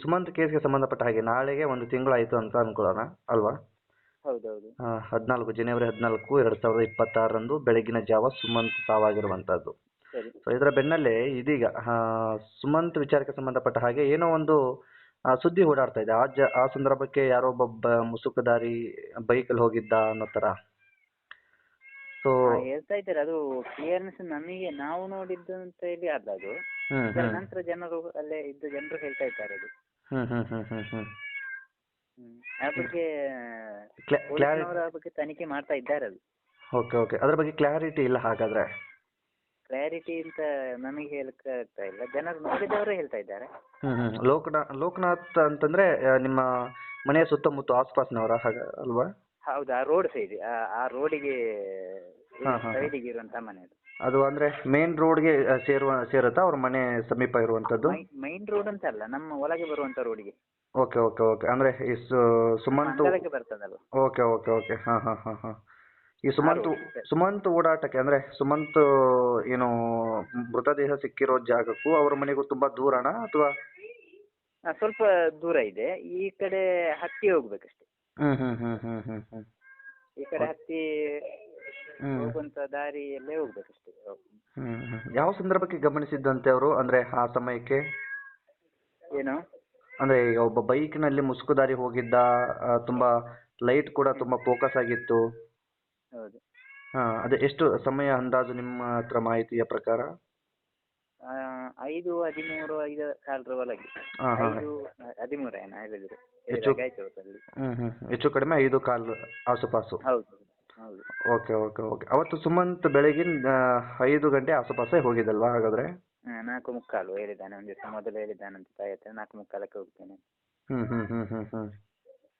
ಸುಮಂತ್ ಕೇಸ್ಗೆ ಸಂಬಂಧಪಟ್ಟ ಹಾಗೆ ನಾಳೆಗೆ ಒಂದು ತಿಂಗಳಾಯಿತು ಅಂತ ಅನ್ಕೊಳ್ಳೋಣ ಅಲ್ವಾ? ಹೌದೌದು. ಹದಿನಾಲ್ಕು ಜನವರಿ ಹದಿನಾಲ್ಕು ಎರಡ್ ಸಾವಿರದ ಇಪ್ಪತ್ತಾರರಂದು ಬೆಳಗಿನ ಜಾವ ಸುಮಂತ್ ಸಾವಾಗಿರುವಂಥದ್ದು ಸರಿ. ಸೊ ಇದರ ಬೆನ್ನಲ್ಲೇ ಇದೀಗ ಆ, ಸುಮಂತ್ ವಿಚಾರಕ್ಕೆ ಸಂಬಂಧಪಟ್ಟ ಹಾಗೆ ಏನೋ ಒಂದು ಆ, ಸುದ್ದಿ ಓಡಾಡ್ತಾ ಇದೆ. ಆ ಜ ಆ ಸಂದರ್ಭಕ್ಕೆ ಯಾರೋ ಒಬ್ಬ ಮುಸುಕುದಾರಿ ಬೈಕಲ್ಲಿ ಹೋಗಿದ್ದ ಅನ್ನೋ ತರ ಸೊ ಹಾ, ಹೇಳ್ತಾ ಇದ್ದಾರೆ. ಅದು ಕ್ಲಿಯರ್ನೆಸ್ ನಮಗೆ ನಾವು ನೋಡಿದ್ದು ಅಂತ ಹೇಳಿ ಅಲ್ಲ ಅದು. ಹ್ಮ್ ಅದರ ಹ್ಮ್. ನಂತರ ಜನರು ಅಲ್ಲೇ ಇದ್ದ ಜನರು ಹೇಳ್ತಾ ಇದ್ದಾರೆ ಅದು. ಹ್ಮ್ ಹ್ಮ್ ಹ್ಮ್ ಹ್ಮ್ ಹ್ಮ್. ಬಗ್ಗೆ ಪೊಲೀಸ್ನವರು ತನಿಖೆ ಮಾಡ್ತಾ ಇದ್ದಾರೆ ಅದು. Okay okay. ಅದ್ರ ಬಗ್ಗೆ ಕ್ಲಾರಿಟಿ ಇಲ್ಲ ಹಾಗಾದ್ರೆ? ಕ್ಲಾರಿಟಿ ಅಂತ ನಮಗೆ ಹೇಳಕ್ ಆಗ್ತಾ ಇಲ್ಲ. ಜನರು ನೋಡಿದವರೇ ಹೇಳ್ತಾ ಇದ್ದಾರೆ. ಹ್ಮ್ ಹ್ಮ್. ಲೋಕನಾಥ್ ಲೋಕನಾಥ್ ಅಂತಂದ್ರೆ ಆ, ನಿಮ್ಮ ಮನೆಯ ಸುತ್ತಮುತ್ತ ಆಸ್ಪಾಸ್ನವರ ಹಾಗ ಅಲ್ವಾ? ಹೌದು ಆ ರೋಡ್ ಸೈಡ್ ಆ ರೋಡಿಗೆ ಹಾ, ಹಾ. ಸೈಡಿಗೆ ಇರುವಂತ ಮನೆ ಅದು. ಅದು ಅಂದ್ರೆ ಮೇನ್ ರೋಡ್ಗೆ ಸೇರುವ ಸೇರುತ್ತಾ ಅವ್ರ ಮನೆ ಸಮೀಪ ಇರುವಂತದ್ದು? ಮೈನ್ ರೋಡ್ ಅಂತ ಅಲ್ಲ ನಮ್ಮ ಒಳಗೆ ಬರುವಂತ ರೋಡಿಗೆ ಓಕೆ ಓಕೆ ಓಕೆ. ಅಂದ್ರೆ ಈ ಸು- ಸುಮಂತ್ ಒಳಗೆ ಬರ್ತದಲ್ಲ ಓಕೆ ಓಕೆ ಓಕೆ. ಹಾ ಹಾ ಹಾ ಹಾ. ಈ ಸುಮಂತ್ ಸುಮಂತ್ ಓಡಾಟಕ್ಕೆ ಅಂದ್ರೆ ಸುಮಂತ್ ಏನು ಮೃತದೇಹ ಸಿಕ್ಕಿರೋ ಜಾಗಕ್ಕೂ ಅವ್ರ ಮನೆಗೂ ತುಂಬಾ ದೂರನಾ ಅಥವಾ ಆ, ಸ್ವಲ್ಪ ದೂರ ಇದೆ. ಈ ಕಡೆ ಹತ್ತಿ ಹೋಗ್ಬೇಕಷ್ಟೆ. ಹ್ಮ್ ಹ್ಮ್ ಹ್ಮ್ ಹ್ಮ್ ಹ್ಮ್ ಹ್ಮ್. ಈ ಕಡೆ ಹತ್ತಿ ಹೋಗುವಂತ ದಾರಿಯಲ್ಲೇ ಹೋಗ್ಬೇಕಷ್ಟೇ. ಯಾವ ಸಂದರ್ಭಕ್ಕೆ ಗಮನಿಸಿದ್ದಂತೆ ಅವರು? ಅಂದ್ರೆ ಆ ಸಮಯಕ್ಕೆ? ಏನು? ಅಂದ್ರೆ ಈಗ ಒಬ್ಬ ಬೈಕ್ನಲ್ಲಿ ಮುಸುಕು ದಾರಿ ಹೋಗಿದ್ದ ಆ, ತುಂಬಾ ಲೈಟ್ ಕೂಡ ತುಂಬಾ ಫೋಕಸ್ ಆಗಿತ್ತು. ಹೌದು. ಹಾ ಅದೇ ಎಷ್ಟು ಸಮಯ ಅಂದಾಜು ನಿಮ್ಮ ಹತ್ರ ಮಾಹಿತಿಯ ಪ್ರಕಾರ? ಆ, ಐದು ಹದಿಮೂರು ಐದು ಕಾಲರ ಒಳಗೆ. ಹಾ ಹಾ ಐದು ಹದಿಮೂರು ಏನು ಹೇಳಿದ್ರು. ಹೆಚ್ಚು- ಗಾಯಚೌತಲ್ಲಿ ಹ್ಮ್ ಹ್ಮ್. ಹೆಚ್ಚು ಕಡಿಮೆ ಐದು ಕಾಲು ಆಸುಪಾಸು. ಹೌದು. ಹೌದು. Okay okay okay. ಅವತ್ತು ಸುಮಂತ್ ಬೆಳಗಿನ ಐದು ಗಂಟೆ ಆಸುಪಾಸೆ ಹೋಗಿದ್ದಲ್ವಾ ಹಾಗಾದ್ರೆ? ಆ, ನಾಲ್ಕು ಮುಕ್ಕಾಲು ಹೇಳಿದ್ದಾನೆ. ಒಂದು ದಿವಸ ಮೊದಲು ಹೇಳಿದ್ದಾನಂತ ತಾಯಿ ಹತ್ರ ನಾಲ್ಕು ಮುಕ್ಕಾಲಕ್ಕೆ ಹೋಗ್ತೇನೆ. ಹ್ಮ್ ಹ್ಮ್ ಹ್ಮ್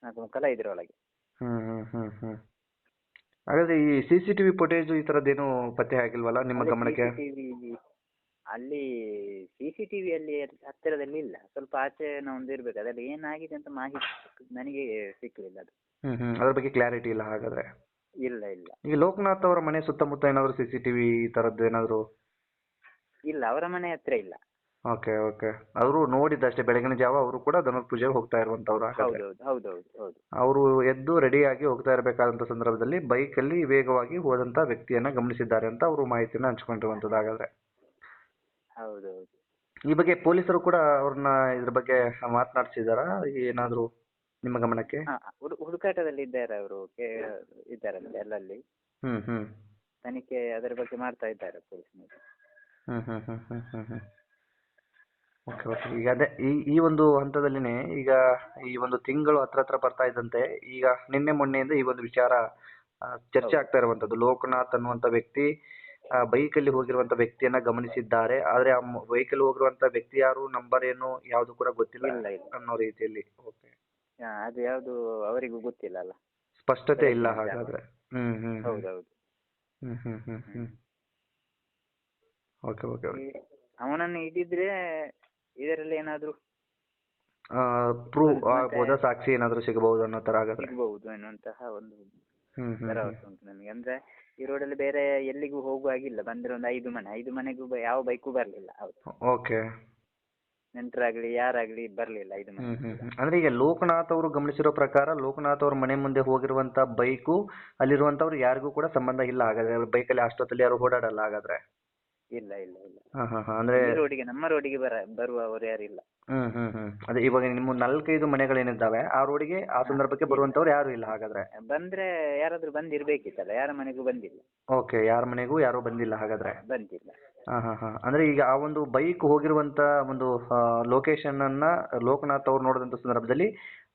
ನಾಲ್ಕು ಮುಕ್ಕಾಲು ಐದರೊಳಗೆ. ಹ್ಮ್ ಹ್ಮ್ ಹ್ಮ್ ಹ್ಮ್. ಹಾಗಾದ್ರೆ ಈ ಸಿ ಸಿ ಈ ಫುಟೇಜ್ ಈ ತರದ್ದೇನು ಪತ್ತೆ ಆಗಿಲ್ವಲ್ಲ ನಿಮ್ಮ ಅಲ್ಲಿ ಗಮನಕ್ಕೆ? CCTV ಅಲ್ಲಿ ಸಿ ಸಿ ಟಿ ವಿಯಲ್ಲಿ ಹತ್ತಿರದಲ್ಲಿ ಇಲ್ಲ. ಸ್ವಲ್ಪ ಆಚೆ ಒಂದು ಇರ್ಬೇಕು. ಅದ್ರಲ್ಲಿ ಏನಾಗಿದೆ ಅಂತ ಮಾಹಿತಿ ನನಗೆ ಸಿಕ್ಕಲಿಲ್ಲ ಅದು. ಹ್ಮ್ ಹ್ಮ್. ಅದ್ರ ಬಗ್ಗೆ ಕ್ಲಾರಿಟಿ ಇಲ್ಲ ಹಾಗಾದ್ರೆ. ಇಲ್ಲ ಇಲ್ಲ. ಈ ಲೋಕನಾಥ್ ಅವರ ಮನೆ ಸುತ್ತಮುತ್ತ ಏನಾದ್ರು ಸಿ ಸಿ ಟಿವಿ ಈ ತರದ್ದು ಏನಾದ್ರು? ಇಲ್ಲ ಅವರ ಮನೆ ಹತ್ರ ಇಲ್ಲ. ಓಕೆ ಓಕೆ ಅವರು ನೋಡಿದ್ದಷ್ಟೇ ಬೆಳಗಿನ ಜಾವ ಅವರು ಕೂಡ ಧನುರ್ ಪೂಜೆಗೆ ಹೋಗ್ತಾ ಇರುವಂತವ್ರು ಹಾಗಾದ್ರೆ. ಹೌದು. ಅವರು ಎದ್ದು ರೆಡಿಯಾಗಿ ಹೋಗ್ತಾ ಇರಬೇಕಾದಂತ ಸಂದರ್ಭದಲ್ಲಿ ಬೈಕ್ ಅಲ್ಲಿ ವೇಗವಾಗಿ ಹೋದಂತ ವ್ಯಕ್ತಿಯನ್ನ ಗಮನಿಸಿದ್ದಾರೆ ಅಂತ ಅವರು ಮಾಹಿತಿಯನ್ನ ಹಂಚ್ಕೊಂಡಿರುವಂತದ್ದು ಹಾಗಾದ್ರೆ. ಹೌದೌದು. ಈ ಬಗ್ಗೆ ಪೊಲೀಸರು ಕೂಡ ಅವ್ರನ್ನ ಇದ್ರ ಬಗ್ಗೆ ಮಾತನಾಡಿಸಿದಾರ? ಏನಾದ್ರು? ನಿಮ್ಮ ಗಮನಕ್ಕೆ? ಹಾ ಹುಡು ಹುಡುಕಾಟದಲ್ಲಿ ಇದ್ದಾರೆ ಅವರು ಇದ್ದಾರಂತೆ ಎಲ್ಲಲ್ಲಿ ಹ್ಮ್ ಹ್ಮ್. ತನಿಖೆ ಅದರ ಬಗ್ಗೆ ಮಾಡ್ತಾ ಇದ್ದಾರೆ ಪೊಲೀಸ್ನವರು. ಹ್ಮ್ ಹ್ಮ್ ಹ್ಮ್ ಹ್ಮ್ ಹ್ಮ್ ಹ್ಮ್. ಓಕೆ ಓಕೆ ಈಗ ಅದೇ ಈ ಈ ಒಂದು ಹಂತದಲ್ಲಿನೇ ಈಗ ಈ ಒಂದು ತಿಂಗಳು ಹತ್ರ ಹತ್ರ ಬರ್ತಾ ಇದ್ದಂತೆ ಈಗ ನಿನ್ನೆ ಮೊನ್ನೆಯಿಂದ ಈ ಒಂದು ವಿಚಾರ ಆ, ಚರ್ಚೆ ಆಗ್ತಾ ಇರುವಂತದ್ದು ಲೋಕನಾಥ್ ಅನ್ನುವಂತ ವ್ಯಕ್ತಿ ಬೈಕ್ ಅಲ್ಲಿ ಹೋಗಿರುವಂತ ವ್ಯಕ್ತಿಯನ್ನ ಗಮನಿಸಿದ್ದಾರೆ. ಆದ್ರೆ ಆ ಬೈಕ್ ಅಲ್ಲಿ ಹೋಗಿರುವಂತ ವ್ಯಕ್ತಿ ಯಾರು ನಂಬರ್ ಏನು ಯಾವ್ದು ಕೂಡ ಗೊತ್ತಿಲ್ಲ ಇಲ್ಲ ಇಲ್ಲ. ಅನ್ನೋ ರೀತಿಯಲ್ಲಿ. ಓಕೆ ಹಾ, ಅದು ಯಾವುದು ಅವರಿಗೂ ಗೊತ್ತಿಲ್ಲ ಅಲ್ಲ. ಸ್ಪಷ್ಟತೆ ಇಲ್ಲ ಹಾಗಾದ್ರೆ. ಹ್ಮ್ ಹ್ಮ್ ಹ್ಮ್. ಹೌದೌದು. ಹ್ಮ್ ಹ್ಮ್ ಹ್ಮ್ ಹ್ಮ್. ಓಕೆ ಓಕೆ ಅವನನ್ನು ಇದಿದ್ರೆ ಇದರಲ್ಲಿ ಏನಾದ್ರು ಪ್ರೂವ್ ಆಗ್ಬೋದಾ ಸಾಕ್ಷಿ ಏನಾದ್ರು ಸಿಗಬಹುದು ಅನ್ನೋ ತರ ಹಾಗಾದ್ರೆ. ಸಿಗ್ಬಹುದು ಎನ್ನುವಂತಹ ಒಂದು ಹ್ಮ್ ಹ್ಮ್ ಭರವಸೆ ಉಂಟು ನನಗೆ. ಅಂದ್ರೆ ಈ ರೋಡಲ್ಲಿ ಬೇರೆ ಎಲ್ಲಿಗೂ ಹೋಗುವಾಗಿಲ್ಲ ಬಂದ್ರೆ ಒಂದು ಐದು ಮನೆ ಐದು ಮನೆಗೂ ಬ- ಯಾವ ಬೈಕು ಬರ್ಲಿಲ್ಲ. ಹೌದು. ಓಕೆ. ನೆಂಟರಾಗ್ಲಿ ಯಾರಾಗ್ಲಿ ಬರ್ಲಿಲ್ಲ ಇದು ಹ್ಮ್ ಹ್ಮ್ ಹ್ಮ್. ಅಂದ್ರೆ ಈಗ ಲೋಕನಾಥ್ ಅವರು ಗಮನಿಸಿರೋ ಪ್ರಕಾರ ಲೋಕನಾಥ್ ಅವ್ರ ಮನೆ ಮುಂದೆ ಹೋಗಿರುವಂತ ಬೈಕು ಅಲ್ಲಿರುವಂತವ್ರು ಯಾರಿಗೂ ಕೂಡ ಸಂಬಂಧ ಇಲ್ಲ ಹಾಗಾದ್ರೆ. ಬೈಕಲ್ಲಿ ಅಷ್ಟೊತ್ತಲ್ಲಿ ಯಾರು ಓಡಾಡಲ್ಲ ಹಾಗಾದ್ರೆ. ಇಲ್ಲ ಇಲ್ಲ ಇಲ್ಲ. ಹಾ ಹಾ ಹಾ ಅಂದ್ರೆ ಈ ರೋಡಿಗೆ ನಮ್ಮ ರೋಡಿಗೆ ಬರ ಬರುವವರು ಯಾರಿಲ್ಲ ಹ್ಮ್ ಹ್ಮ್ ಹ್ಮ್. ಅದೇ ಇವಾಗ ನಿಮ್ಮ ನಾಲ್ಕೈದು ಮನೆಗಳೇನಿದ್ದಾವೆ ಆ ರೋಡಿಗೆ ಆ ಸಂದರ್ಭಕ್ಕೆ ಬರುವಂತವ್ರು ಯಾರು ಇಲ್ಲ ಹಾಗಾದ್ರೆ? ಬಂದ್ರೆ ಯಾರಾದ್ರೂ ಬಂದಿರ್ಬೇಕಿತ್ತಲ್ಲ ಯಾರ ಮನೆಗೂ ಬಂದಿಲ್ಲ. ಓಕೆ ಯಾರ ಮನೆಗೂ ಯಾರು ಬಂದಿಲ್ಲ ಹಾಗಾದ್ರೆ? ಬಂದಿಲ್ಲ. ಹಾ ಹಾ ಹಾ. ಅಂದ್ರೆ ಈಗ ಆ ಒಂದು ಬೈಕ್ ಹೋಗಿರುವಂತ ಒಂದು ಲೊಕೇಶನ್ ಅನ್ನ ಲೋಕನಾಥ್ ಅವ್ರು ನೋಡಿದಂತ ಸಂದರ್ಭದಲ್ಲಿ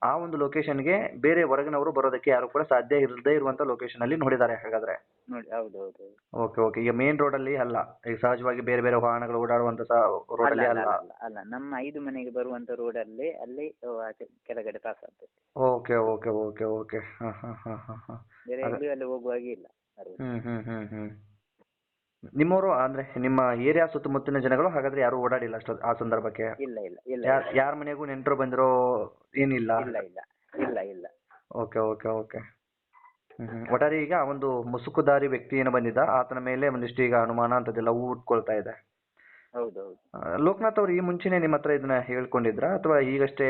ಆ ಒಂದು ಲೊಕೇಶನ್ಗೆ ಬೇರೆ ಹೊರಗಿನವರು ಬರೋದಕ್ಕೆ ಯಾರು ಕೂಡ ಸಾಧ್ಯ ಇರದೇ ಇರುವಂತ ಲೊಕೇಶನ್ ಅಲ್ಲಿ ನೋಡಿದ್ದಾರೆ ಹಾಗಾದ್ರೆ. ನೋಡಿ ಹೌದು ಹೌದು ಹೌದು. ಓಕೆ ಓಕೆ ಈಗ ಮೇನ್ ರೋಡ್ ಅಲ್ಲಿ ಅಲ್ಲ. ಈಗ ಸಹಜವಾಗಿ ಬೇರೆ ಬೇರೆ ವಾಹನಗಳು ಓಡಾಡುವಂತ ರೋಡ್ ಅಲ್ಲ ಅಲ್ಲಿ ಅಲ್ಲ ಅಲ್ಲ. ಅಲ್ಲ ಅಲ್ಲ. ನಮ್ಮ ಐದು ಮನೆಗೆ ಬರುವಂತ ರೋಡ್ ಅಲ್ಲಿ ಅಲ್ಲಿ ಆಚೆ ಕೆಳಗಡೆ ಪಾಸ್ ಆಗ್ತದೆ. ಓಕೆ ಓಕೆ ಓಕೆ ಓಕೆ ಹಾ ಹಾ ಹಾ ಹಾ ಹಾ. ಬೇರೆ ಅದೇ. ಎಲ್ಲಿಯೂ ಅಲ್ಲಿ ಹೋಗುವಾಗೆ ಇಲ್ಲ. ಹ್ಮ್ ಹ್ಮ್ ಹ್ಮ್ ಹ್ಮ್. ನಿಮ್ಮವರು ಅಂದ್ರೆ ನಿಮ್ಮ ಏರಿಯಾ ಸುತ್ತಮುತ್ತಲಿನ ಜನಗಳು ಹಾಗಾದ್ರೆ ಯಾರು ಓಡಾಡಿಲ್ಲ ಅಷ್ಟು ಆ ಸಂದರ್ಭಕ್ಕೆ? ಇಲ್ಲ ಇಲ್ಲ ಇಲ್ಲ ಯಾರ್ ಯಾರ ಮನೆಗೂ ನೆಂಟರು ಬಂದಿರೋ ಏನಿಲ್ಲ? ಇಲ್ಲ ಇಲ್ಲ ಇಲ್ಲ ಇಲ್ಲ. Okay okay okay. ಒಟ್ಟಾರೆ ಈಗ ಒಂದು ಮುಸುಕುದಾರಿ ವ್ಯಕ್ತಿ ಏನು ಬಂದಿದ್ದ ಆತನ ಮೇಲೆ ಒಂದಿಷ್ಟು ಈಗ ಅನುಮಾನ ಅಂತದೆಲ್ಲ ಉಟ್ಕೊಳ್ತಾ ಇದೆ. ಹೌದು ಹೌದು. ಆ, ಲೋಕನಾಥ್ ಅವರು ಈ ಮುಂಚೆನೆ ನಿಮ್ಮ ಹತ್ರ ಇದನ್ನ ಹೇಳ್ಕೊಂಡಿದ್ರ ಅಥವಾ ಈಗಷ್ಟೇ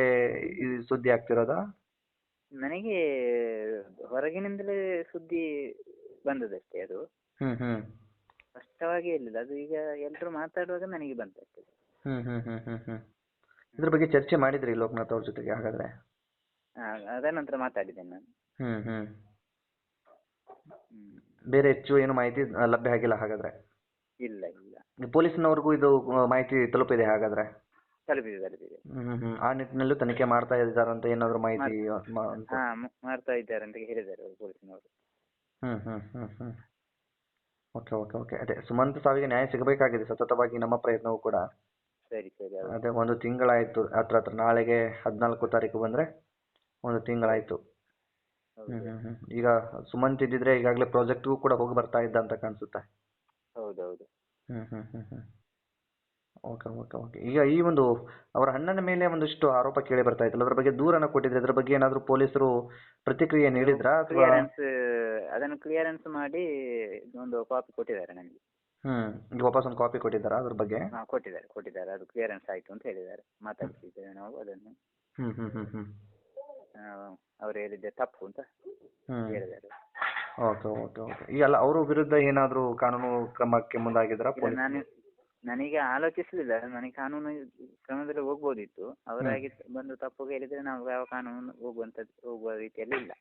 ಈ ಸುದ್ದಿ ಆಗ್ತಿರೋದಾ? ನನಗೆ ಹೊರಗಿನಿಂದಲೇ ಸುದ್ದಿ ಬಂದದಷ್ಟೇ ಅದು. ಹ್ಮ್ ಹ್ಮ್. ಸ್ಪಷ್ಟವಾಗಿ ಹೇಳಿಲ್ಲ. ಅದು ಈಗ ಎಲ್ಲರೂ ಮಾತಾಡುವಾಗ ನನಗೆ ಬಂತಷ್ಟೇ ಹ್ಮ್ ಹ್ಮ್ ಹ್ಮ್ ಹ್ಮ್ ಹ್ಮ್. ಇದ್ರ ಬಗ್ಗೆ ಚರ್ಚೆ ಮಾಡಿದ್ರಿ ಲೋಕನಾಥ್ ಅವ್ರ ಜೊತೆಗೆ ಹಾಗಾದ್ರೆ? ಆ, ಅದರ ನಂತರ ಮಾತಾಡಿದ್ದೇನೆ ನಾನು. ಹ್ಮ್ ಹ್ಮ್. ಹ್ಮ್. ಬೇರೆ ಹೆಚ್ಚು ಏನು ಮಾಹಿತಿ ಆ, ಲಭ್ಯ ಆಗಿಲ್ಲ ಹಾಗಾದ್ರೆ? ಇಲ್ಲ ಇಲ್ಲ. ಪೊಲೀಸ್ನವ್ರಿಗೂ ಇದು ಆ, ಮಾಹಿತಿ ತಲುಪಿದೆ ಹಾಗಾದ್ರೆ? ತಲುಪಿದೆ ತಲುಪಿದೆ. ಹ್ಮ್ ಹ್ಮ್ ಹ್ಮ್. ಆ ನಿಟ್ಟಿನಲ್ಲೂ ತನಿಖೆ ಮಾಡ್ತಾ ಇದ್ದಾರಂತ ಏನಾದ್ರು ಮಾಹಿತಿ ಮ- ಅಂತ? ಹಾ ಮ- ಮಾಡ್ತಾ ಇದ್ದಾರೆ ಅಂತ ಹೇಳಿದ್ದಾರೆ ಪೊಲೀಸ್ನವರು. ಹ್ಮ್ ಹ್ಮ್ ಹ್ಮ್ ಹ್ಮ್. ಓಕೆ ಓಕೆ ಓಕೆ ಅದೇ ಸುಮಂತ್ ಸಾವಿಗೆ ನ್ಯಾಯ ಸಿಗಬೇಕಾಗಿದೆ ಸತತವಾಗಿ ನಮ್ಮ ಪ್ರಯತ್ನವೂ ಕೂಡ. ಸರಿ ಸರಿ ಅದೇ ಒಂದು ತಿಂಗಳಾಯ್ತು ಹತ್ರ ಹತ್ರ ನಾಳೆಗೆ ಹದಿನಾಲ್ಕು ತಾರೀಕು ಬಂದ್ರೆ ಒಂದು ತಿಂಗಳಾಯ್ತು. ಈಗ ಸುಮಂತ್ ಇದ್ದಿದ್ರೆ ಈಗಾಗಲೇ ಪ್ರಾಜೆಕ್ಟ್ಗೂ ಕೂಡ ಹೋಗಿ ಬರ್ತಾ ಇದ್ದ ಅಂತ ಕಾಣಿಸುತ್ತೆ. ಹೌದೌದು ಹ್ಞೂ ಹ್ಞೂ ಹ್ಞೂ ಹ್ಮ್. ಓಕೆ ಓಕೆ ಓಕೆ ಈಗ ಈ ಒಂದು ಅವರ ಅಣ್ಣನ ಮೇಲೆ ಒಂದಿಷ್ಟು ಆರೋಪ ಕೇಳಿ ಬರ್ತಾ ಇತ್ತಲ್ಲ ಅದ್ರ ಬಗ್ಗೆ ದೂರನ ಕೊಟ್ಟಿದ್ರೆ ಅದ್ರ ಬಗ್ಗೆ ಏನಾದರೂ ಪೊಲೀಸರು ಪ್ರತಿಕ್ರಿಯೆ ನೀಡಿದ್ರಾ ಅಥವಾ? ಕ್ಲಿಯರೆನ್ಸ್ ಅದನ್ನು ಕ್ಲಿಯರೆನ್ಸ್ ಮಾಡಿ ಒಂದು ಕಾಪಿ ಕೊಟ್ಟಿದ್ದಾರೆ ನನಗೆ. ಹ್ಮ್ ಈಗ ವಾಪಸ್ ಒಂದು ಕಾಪಿ ಕೊಟ್ಟಿದ್ದಾರಾ ಅದ್ರ ಬಗ್ಗೆ? ಹಾ ಕೊಟ್ಟಿದ್ದಾರೆ ಕೊಟ್ಟಿದ್ದಾರೆ. ಅದು ಕ್ಲಿಯರೆನ್ಸ್ ಆಯ್ತು ಅಂತ ಹೇಳಿದ್ದಾರೆ. ಮಾತಾಡ್ತಿದ್ದೇವೆ ನಾವು ಅದನ್ನು. ಹ್ಮ್ ಹ್ಮ್ ಹ್ಮ್ ಅವ್ರು ಹೇಳಿದ್ದೆ ತಪ್ಪು ಅಂತ ಹ್ಮ್. ಹೇಳಿದ್ದಾರೆ. ಓಕೆ ಓಕೆ ಓಕೆ ಈಗ ಅಲ್ಲ ಅವ್ರ ವಿರುದ್ಧ ಏನಾದರೂ ಕಾನೂನು ಕ್ರಮಕ್ಕೆ ಮುಂದಾಗಿದ್ರಾ ಪೊಲೀಸ್? ನಾನು ನನಗೆ ಆಲೋಚಿಸಲಿಲ್ಲ. ನನಗೆ ಕಾನೂನು ಕ್ರಮದಲ್ಲಿ ಹೋಗ್ಬೋದಿತ್ತು. ಅವರಾಗಿ ಬಂದು ತಪ್ಪು ಹೇಳಿದ್ರೆ ನಾವು ಯಾವ ಕಾನೂನು ಹೋಗುವಂತ ಹೋಗುವ ರೀತಿಯಲ್ಲಿ ಇಲ್ಲ.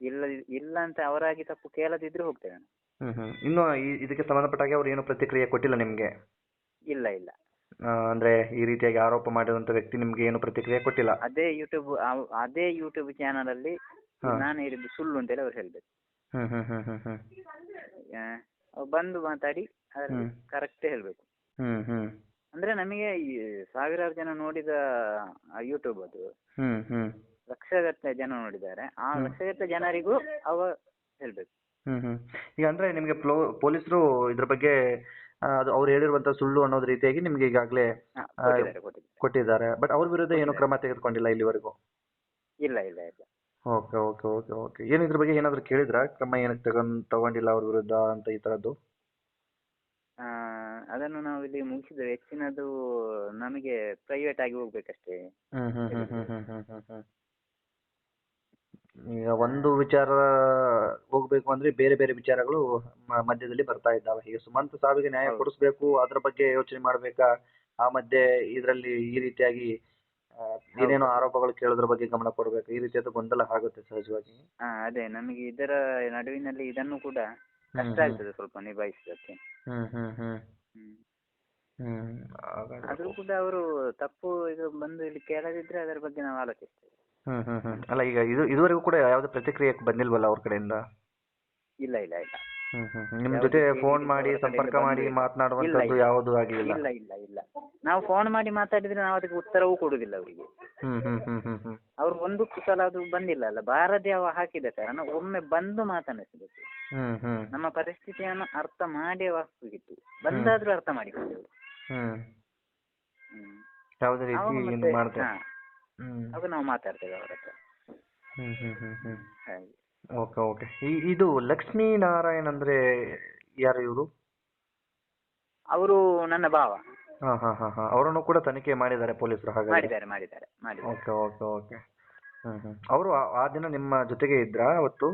ಇಲ್ಲ ಇಲ್ಲ ಅಂತ ಅವರಾಗಿ ತಪ್ಪು ಕೇಳದಿದ್ರೆ ಹೋಗ್ತೇವೆ ನಾನು. ಇನ್ನು ಈ- ಇದಕ್ಕೆ ಸಂಬಂಧಪಟ್ಟ ಹಾಗೆ ಅವ್ರು ಏನು ಪ್ರತಿಕ್ರಿಯೆ ಕೊಟ್ಟಿಲ್ಲ ನಿಮ್ಗೆ? ಇಲ್ಲ ಇಲ್ಲ. ಅಂದ್ರೆ ಈ ರೀತಿಯಾಗಿ ಆರೋಪ ಮಾಡಿದಂತ ವ್ಯಕ್ತಿ ನಿಮ್ಗೆ ಏನು ಪ್ರತಿಕ್ರಿಯೆ ಕೊಟ್ಟಿಲ್ಲ? ಅದೇ ಯೂಟ್ಯೂಬ್ ಅದೇ ಯೂಟ್ಯೂಬ್ ಚಾನಲ್ ಅಲ್ಲಿ ಹಾ. ನಾನು ಹೇಳಿದ್ದು ಸುಳ್ಳು ಅಂತೇಳಿ ಅವ್ರು ಹೇಳ್ಬೇಕು. ಹ್ಮ್ ಹ್ಮ್ ಹ್ಮ್ ಹ್ಮ್ ಹ್ಮ್. ಆ, ಬಂದು ಮಾತಾಡಿ ಅದರಲ್ಲಿ. ಕರೆಕ್ಟ್ ಹೇಳ್ಬೇಕು. ಹ್ಮ್ ಹ್ಮ್. ಅಂದ್ರೆ ನಮಗೆ ಈ ಸಾವಿರಾರು ಜನ ನೋಡಿದ ಯೂಟ್ಯೂಬ್ ಅದು ಹ್ಮ್ ಹ್ಮ್. ಲಕ್ಷಗಟ್ಟಲೆ ಜನ ನೋಡಿದ್ದಾರೆ. ಆ. ಲಕ್ಷಗಟ್ಟಲೆ ಜನರಿಗೂ ಅವ ಹೇಳ್ಬೇಕು. ಹ್ಮ್ ಹ್ಮ್. ಈಗ ಅಂದ್ರೆ ನಿಮ್ಗೆ ಪ್ಲೋ ಪೊಲೀಸರು ಇದ್ರ ಬಗ್ಗೆ ಆ, ಅದು ಅವ್ರು ಹೇಳಿರುವಂತ ಸುಳ್ಳು ಅನ್ನೋದ್ ರೀತಿಯಾಗಿ ನಿಮ್ಗೆ ಈಗಾಗಲೇ ಹಾ, ಕೊಟ್ಟಿದ್ದಾರೆ ಕೊಟ್ಟಿದ್ದಾರೆ. ಕೊಟ್ಟಿದ್ದಾರೆ. ಬಟ್ ಅವ್ರ ವಿರುದ್ಧ ಏನು ಕ್ರಮ ತೆಗೆದುಕೊಂಡಿಲ್ಲ ಇಲ್ಲಿವರೆಗೂ? ಇಲ್ಲ ಇಲ್ಲ ಇಲ್ಲ. Okay okay okay okay. ಏನು ಇದ್ರ ಬಗ್ಗೆ ಏನಾದರೂ ಕೇಳಿದ್ರಾ? ಕ್ರಮ ಏನಕ್ಕೆ ತಗೊಂಡ್ ತಗೊಂಡಿಲ್ಲ ಅವ್ರ ವಿರುದ್ಧ ಅಂತ ಈ ತರದ್ದು? ಆ, ಅದನ್ನು ನಾವು ಇಲ್ಲಿ ಮುಗಿಸಿದ್ರೆ ಹೆಚ್ಚಿನದು ನಮಗೆ ಪ್ರೈವೇಟ್ ಆಗಿ ಹೋಗ್ಬೇಕಷ್ಟೇ. ಹ್ಮ್ ಹ್ಮ್ ಹ್ಮ್ ಹ್ಮ್ ಹ್ಮ್ ಹ್ಮ್ ಹ್ಮ್ ಹ್ಮ್. ಈಗ ಒಂದು ವಿಚಾರ ಹೋಗ್ಬೇಕು ಅಂದ್ರೆ ಬೇರೆ ಬೇರೆ ವಿಚಾರಗಳು ಮ- ಮಧ್ಯದಲ್ಲಿ ಬರ್ತಾ ಇದ್ದಾವೆ. ಈಗ ಸುಮಂತ್ ಸಾವಿಗೆ ನ್ಯಾಯ ಹೌದು. ಕೊಡಿಸ್ಬೇಕು ಅದ್ರ ಬಗ್ಗೆ ಯೋಚನೆ ಮಾಡ್ಬೇಕಾ? ಆ ಮಧ್ಯೆ ಇದರಲ್ಲಿ ಈ ರೀತಿಯಾಗಿ ಏನೇನೋ ಆರೋಪಗಳು ಕೇಳೋದ್ರ ಬಗ್ಗೆ ಗಮನ ಕೊಡ್ಬೇಕು. ಈ ರೀತಿಯಾದ ಗೊಂದಲ ಆಗುತ್ತೆ ಸಹಜವಾಗಿ. ಹಾ ಅದೇ ನಮಗೆ ಇದರ ನಡುವಿನಲ್ಲಿ ಇದನ್ನು ಕೂಡ ಕಷ್ಟ ಹ್ಮ್. ಆಗ್ತದೆ ಸ್ವಲ್ಪ ನಿಭಾಯಿಸೋದಕ್ಕೆ ಹ್ಮ್ ಹ್ಮ್ ಹ್ಮ್. ಹ್ಮ್. ಹ್ಮ್ ಹಾಗಾದ್ರೆ ಆದ್ರೂ ಕೂಡ ಅವರು ತಪ್ಪು ಇದು ಬಂದು ಇಲ್ಲಿ ಕೇಳದಿದ್ರೆ ಅದರ ಬಗ್ಗೆ ನಾವು ಆಲೋಚಿಸ್ತೇವೆ. ಹ್ಮ್ ಹ್ಮ್ ಹ್ಮ್. ಅಲ್ಲ ಈಗ ಇದು ಇದುವರೆಗೂ ಕೂಡ ಯಾವುದೇ ಪ್ರತಿಕ್ರಿಯೆ ಬಂದಿಲ್ವಲ್ಲ ಅವ್ರ ಕಡೆಯಿಂದ? ಇಲ್ಲ ಇಲ್ಲ ಇಲ್ಲ. ಹ್ಮ್ ಹ್ಮ್ ಹ್ಮ್. ಜೊತೆ ಫೋನ್ ಮಾಡಿ ಸಂಪರ್ಕ ಮಾಡಿ. ಮಾತನಾಡುವಂತದ್ದು. ಯಾವುದು ಆಗಿಲ್ಲ. ಇಲ್ಲ ಇಲ್ಲ ಇಲ್ಲ. ನಾವು ಫೋನ್ ಮಾಡಿ ಮಾತಾಡಿದ್ರೆ ನಾವು ಅದಕ್ಕೆ ಉತ್ತರವೂ ಕೊಡುದಿಲ್ಲ ಅವರಿಗೆ. ಹ್ಮ್ ಹ್ಮ್ ಹ್ಮ್ ಹ್ಮ್ ಹ್ಮ್. ಅವ್ರು ಒಂದು ಸಲ ಅದು ಬಂದಿಲ್ಲ ಅಲ್ಲ ಬಾರದೆ ಅವ ಹಾಕಿದ ಕಾರಣ ಒಮ್ಮೆ ಬಂದು ಮಾತನಾಡಿಸಬೇಕು ಹ್ಮ್ ಹ್ಮ್. ನಮ್ಮ ಪರಿಸ್ಥಿತಿಯನ್ನು ಅರ್ಥ ಮಾಡಿ ಹೋಗ್ಬೇಕಿತ್ತು ಬಂದಾದ್ರೂ ಅರ್ಥ ಮಾಡಿಕೊಂಡೆವು. ಹ್ಮ್. ಹ್ಮ್. ಯಾವುದೇ ರೀತಿ ಅವಾಗ ಏನು ಮತ್ತೆ ಮಾಡ್ದೆ. ಹಾ. ಹ್ಮ್. ಅವಾಗ ನಾವು ಮಾತಾಡ್ತೇವೆ ಅವ್ರ ಹತ್ರ. ಹ್ಮ್ ಹ್ಮ್ ಹ್ಮ್ ಹ್ಮ್. ಹಾಗೆ. ಓಕೆ ಓಕೆ ಇದು ಲಕ್ಷ್ಮೀ ನಾರಾಯಣ್ ಅಂದ್ರೆ ಯಾರು ಇವರು? ಅವರು ನನ್ನ ಭಾವ. ಹಾ ಹಾ ಹಾ ಹಾ. ಅವರನ್ನು ಕೂಡ ತನಿಖೆ ಮಾಡಿದ್ದಾರೆ ಪೊಲೀಸರು ಹಾಗಾದ್ರೆ ಮಾಡಿದ್ದಾರೆ ಮಾಡಿದ್ದಾರೆ ಮಾಡಿದ್ದಾರೆ. ಓಕೆ ಓಕೆ ಓಕೆ ಹ್ಮ್ ಹ್ಮ್. ಅವರು ಆ- ಆ ದಿನ ನಿಮ್ಮ ಜೊತೆಗೆ ಇದ್ರಾ ಅವತ್ತು?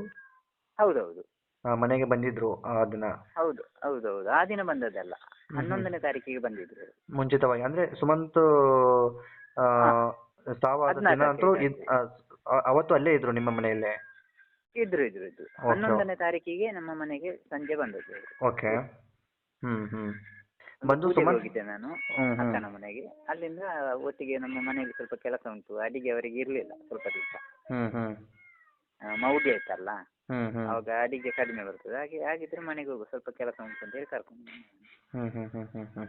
ಹೌದೌದು. ಆ, ಮನೆಗೆ ಬಂದಿದ್ರು ಆ ದಿನ? ಹೌದು ಹೌದೌದು. ಆ ದಿನ ಬಂದದ್ದಲ್ಲ. ಹನ್ನೊಂದನೇ ತಾರೀಕಿಗೆ ಬಂದಿದ್ರು. ಮುಂಚಿತವಾಗಿ. ಅಂದ್ರೆ ಸುಮಂತ್ ಆ, ಸಾವಾದ ದಿನ ಹದ್ನಾಲ್ಕಕ್ಕೆ ಅಂತೂ ಇದ್- ಆ, ಆ- ಅವತ್ತು ಅಲ್ಲೇ ಇದ್ರು ನಿಮ್ಮ ಮನೆಯಲ್ಲೇ? ಇದ್ರು ಇದ್ರು ಇದ್ರು. ಹನ್ನೊಂದನೇ ತಾರೀಕಿಗೆ ನಮ್ಮ ಮನೆಗೆ ಸಂಜೆ ಬಂದದ್ದು. ಅವರು. ಓಕೆ ಹ್ಮ್. ಹ್ಮ್ ಬಂದು ಪೂಜೆಗೆ ಹೋಗಿದ್ದೆ ನಾನು ಹ್ಮ್ ಹ್ಮ್. ಅಕ್ಕನ ಮನೆಗೆ. ಅಲ್ಲಿಂದ ಒಟ್ಟಿಗೆ ನಮ್ಮ ಮನೆಯಲ್ಲಿ ಸ್ವಲ್ಪ ಕೆಲಸ ಉಂಟು. ಅಡಿಗೆ ಅವರಿಗೆ ಇರ್ಲಿಲ್ಲ ಸ್ವಲ್ಪ ದಿವಸ. ಹ್ಮ್ ಹ್ಮ್. ಮೌಢ್ಯ ಆಯ್ತಲ್ಲ ಹ್ಮ್ ಹ್ಮ್. ಅವಾಗ ಅಡಿಗೆ ಕಡಿಮೆ ಬರ್ತದೆ. ಹಾಗೆ ಹಾಗಿದ್ರೆ ಮನೆಗೆ ಹೋಗು ಸ್ವಲ್ಪ ಕೆಲಸ ಉಂಟು ಅಂತ ಹೇಳಿ ಕರ್ಕೊಂಡು ಬಂದೆ. ಹ್ಮ್ ಹ್ಮ್ ಹ್ಮ್ ಹ್ಮ್ ಹ್ಮ್.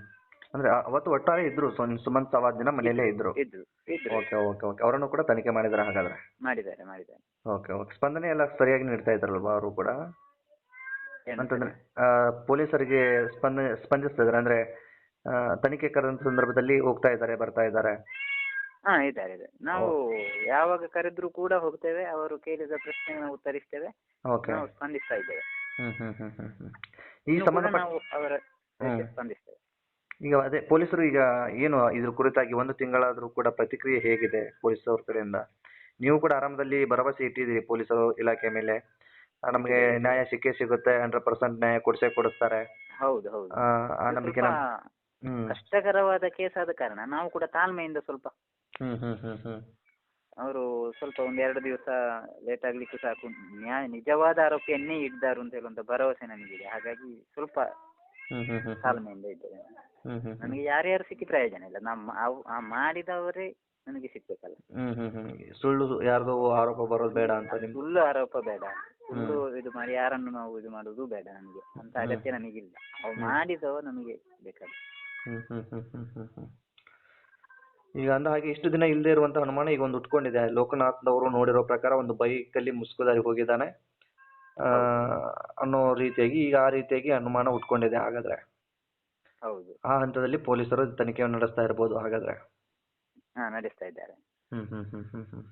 ಅಂದ್ರೆ ಅವತ್ತು ಒಟ್ಟಾರೆ ಇದ್ರು ಸುನ್- ಸುಮಂತ್ ಸವಾದ ದಿನ ಮನೆಯಲ್ಲೇ ಇದ್ರು. ಇದ್ರು ಇದ್ರು ಓಕೆ ಓಕೆ ಓಕೆ ಅವರನ್ನು ಕೂಡ ತನಿಖೆ ಮಾಡಿದ್ರೆ ಹಾಗಾದ್ರೆ? ಮಾಡಿದ್ದಾರೆ ಮಾಡಿದ್ದಾರೆ. ಓಕೆ ಓಕೆ ಸ್ಪಂದನೆ ಎಲ್ಲ ಸರಿಯಾಗಿ ನೀಡ್ತಾ ಇದ್ರಲ್ವಾ ಅವರು ಕೂಡ? ಏನು ಅಂತಂದ್ರೆ ಆ, ಪೊಲೀಸರಿಗೆ ಸ್ಪಂದನೆ ಸ್ಪಂದಿಸ್ತಾ ಇದಾರೆ ಅಂದ್ರೆ ಆ, ತನಿಖೆ ಕರೆದ ಸಂದರ್ಭದಲ್ಲಿ ಹೋಗ್ತಾ ಇದ್ದಾರೆ ಬರ್ತಾ ಇದ್ದಾರೆ. ಹಾ ಇದ್ದಾರೆ ಇದೆ ನಾವು ಯಾವಾಗ ಕರೆದ್ರು ಕೂಡ ಹೋಗ್ತೇವೆ. ಅವರು ಕೇಳಿದ ಪ್ರಶ್ನೆ ಉತ್ತರಿಸ್ತೇವೆ. ಓಕೆ ನಾವು ಸ್ಪಂದಿಸ್ತಾ ಇದ್ದೇವೆ. ಹ್ಮ್ ಹ್ಮ್ ಹ್ಮ್ ಹ್ಮ್ ಹ್ಮ್. ಈ ಇನ್ನೂ ಕೂಡ ಸಂಬಂಧಪಟ್ಟ ನಾವು ಅವರ ಹ್ಮ್. ಸ್ಪಂದಿಸ್ತೇವೆ. ಈಗ ಅದೇ ಪೊಲೀಸರು ಈಗ ಏನು ಇದ್ರ ಕುರಿತಾಗಿ ಒಂದು ತಿಂಗಳಾದರೂ ಕೂಡ ಪ್ರತಿಕ್ರಿಯೆ ಹೇಗಿದೆ ಪೊಲೀಸರ ಕಡೆಯಿಂದ? ನೀವು ಕೂಡ ಆರಂಭದಲ್ಲಿ ಭರವಸೆ ಇಟ್ಟಿದ್ದೀರಿ ಪೊಲೀಸರು ಇಲಾಖೆ ಮೇಲೆ? ನಮಗೆ ನ್ಯಾಯ ಸಿಕ್ಕೇ ಸಿಗುತ್ತೆ ಹಂಡ್ರೆಡ್ ಪರ್ಸೆಂಟ್ ನ್ಯಾಯ ಕೊಡಿಸೇ ಕೊಡಿಸ್ತಾರೆ. ಹೌದು ಹೌದು. ಆ, ಆ ನಂಬಿಕೆ ನಮ್ ಹ್ಮ್. ಕಷ್ಟಕರವಾದ ಕೇಸ್ ಆದ ಕಾರಣ ನಾವು ಕೂಡ ತಾಳ್ಮೆಯಿಂದ ಸ್ವಲ್ಪ ಹ್ಮ್ ಹ್ಮ್ ಹ್ಮ್ ಹ್ಮ್. ಅವರು ಸ್ವಲ್ಪ ಒಂದು ಎರಡು ದಿವಸ ಲೇಟ್ ಆಗ್ಲಿಕ್ಕೆ ಸಾಕು. ನ್ಯಾಯ ನಿಜವಾದ ಆರೋಪಿಯನ್ನೇ ಹಿಡ್ದಾರು ಅಂತ ಹೇಳುವಂತ ಭರವಸೆ ನನಗಿದೆ. ಹಾಗಾಗಿ ಸ್ವಲ್ಪ ತಾಳ್ಮೆಯಿಂದ ಇದ್ದೇನೆ ಹ್ಮ್ ಹ್ಮ್ ಹ್ಮ್ ನನಗೆ ಯಾರ್ಯಾರು ಸಿಕ್ಕಿ ಪ್ರಯೋಜನ ಇಲ್ಲ ನಮ್ಮ ಅವ್ ಆ ಮಾಡಿದವರೇ ನನಗೆ ಸಿಗ್ಬೇಕಲ್ಲ ಹ್ಮ್ ಹ್ಮ್ ಹ್ಮ್ ಸುಳ್ಳು ಯಾರ್ದೋ ಆರೋಪ ಬರೋದು ಬೇಡ ಅಂತ ನಿಮ್ದು ಸುಳ್ಳು ಆರೋಪ ಬೇಡ ಸುಳ್ಳು ಇದು ಮಾಡಿ ಯಾರನ್ನು ನಾವು ಇದು ಮಾಡುವುದು ಬೇಡ ನನಗೆ ಅಂತ ಅಗತ್ಯ ನನಗಿಲ್ಲ ಇಲ್ಲ ಮಾಡಿದವ ನಮಗೆ ಬೇಕಾದ ಹ್ಮ್ ಹ್ಮ್ ಹ್ಮ್ ಹ್ಮ್ ಹ್ಮ್ ಹ್ಮ್ ಈಗ ಅಂದ ಹಾಗೆ ಇಷ್ಟು ದಿನ ಇಲ್ಲದೆ ಇರುವಂತ ಅನುಮಾನ ಈಗ ಒಂದು ಉಟ್ಕೊಂಡಿದೆ ಲೋಕನಾಥ್ನವರು ನೋಡಿರೋ ಪ್ರಕಾರ ಒಂದು ಬೈಕಲ್ಲಿ ಮುಸ್ಕುದಾರಿ ಹೋಗಿದ್ದಾನೆ ಅನ್ನೋ ರೀತಿಯಾಗಿ ಈಗ ಆ ರೀತಿಯಾಗಿ ಅನುಮಾನ ಉಟ್ಕೊಂಡಿದೆ. ಹಾಗಾದ್ರೆ ಹೌದು. ಆ ಹಂತದಲ್ಲಿ ಪೊಲೀಸರು ತನಿಖೆಯನ್ನು ನಡೆಸ್ತಾ ಇರಬಹುದು ಹಾಗಾದ್ರೆ. ಹಾ ನಡೆಸ್ತಾ ಇದ್ದಾರೆ. ಹ್ಮ್ ಹ್ಮ್ ಹ್ಮ್ ಹ್ಮ್ ಹ್ಮ್.